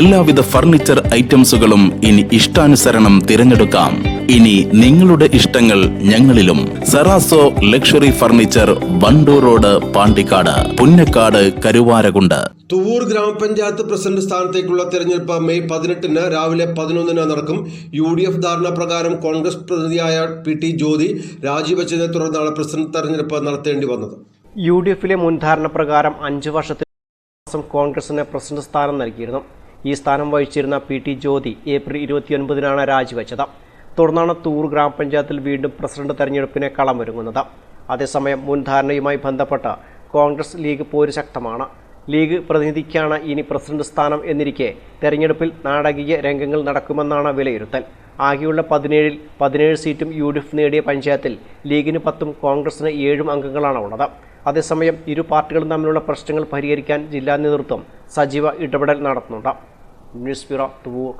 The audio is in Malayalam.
എല്ലാവിധ ഫർണിച്ചർ ഐറ്റംസുകളും ഇനി ഇഷ്ടാനുസരണം തിരഞ്ഞെടുക്കാം. ഇനി നിങ്ങളുടെ ഇഷ്ടങ്ങൾ ഞങ്ങളിലും. സെറാസോ luxury furniture Wandoor road Pandikkad Punnakkad Karuvarakundu. Thuvvur ഗ്രാമപഞ്ചായത്ത് പ്രസിഡന്റ് സ്ഥാനത്തേക്കുള്ള തെരഞ്ഞെടുപ്പ് മെയ് പതിനെട്ടിന് രാവിലെ പതിനൊന്നിന് നടക്കും. യു ഡി എഫ് ധാരണ പ്രകാരം കോൺഗ്രസ് പ്രതിനിധിയായ പി ടി ജ്യോതി രാജിവെച്ചതിനെ തുടർന്നാണ് പ്രസിഡന്റ് തെരഞ്ഞെടുപ്പ് നടത്തേണ്ടി വന്നത്. യു ഡി എഫിലെ മുൻധാരണ പ്രകാരം അഞ്ചു വർഷത്തിൽ കോൺഗ്രസിന് പ്രസിഡന്റ് സ്ഥാനം നൽകിയിരുന്നു. ഈ സ്ഥാനം വഹിച്ചിരുന്ന പി ടി ജ്യോതി ഏപ്രിൽ ഇരുപത്തിയൊൻപതിനാണ് രാജിവെച്ചത്. തുടർന്നാണ് തൂർ ഗ്രാമപഞ്ചായത്തിൽ വീണ്ടും പ്രസിഡന്റ് തെരഞ്ഞെടുപ്പിനെ കളമൊരുങ്ങുന്നത്. അതേസമയം മുൻധാരണയുമായി ബന്ധപ്പെട്ട് കോൺഗ്രസ് ലീഗ് പോര് ശക്തമാണ്. ലീഗ് പ്രതിനിധിക്കാണ് ഇനി പ്രസിഡന്റ് സ്ഥാനം എന്നിരിക്കെ തെരഞ്ഞെടുപ്പിൽ നാടകീയ രംഗങ്ങൾ നടക്കുമെന്നാണ് വിലയിരുത്തൽ. ആകെയുള്ള പതിനേഴിൽ പതിനേഴ് സീറ്റും യു ഡി എഫ് നേടിയ പഞ്ചായത്തിൽ ലീഗിന് പത്തും കോൺഗ്രസിന് ഏഴും അംഗങ്ങളാണ് ഉള്ളത്. അതേസമയം ഇരു പാർട്ടികളും തമ്മിലുള്ള പ്രശ്നങ്ങൾ പരിഹരിക്കാൻ ജില്ലാ നേതൃത്വം സജീവ ഇടപെടൽ നടത്തുന്നുണ്ട്. nuspirop tuwur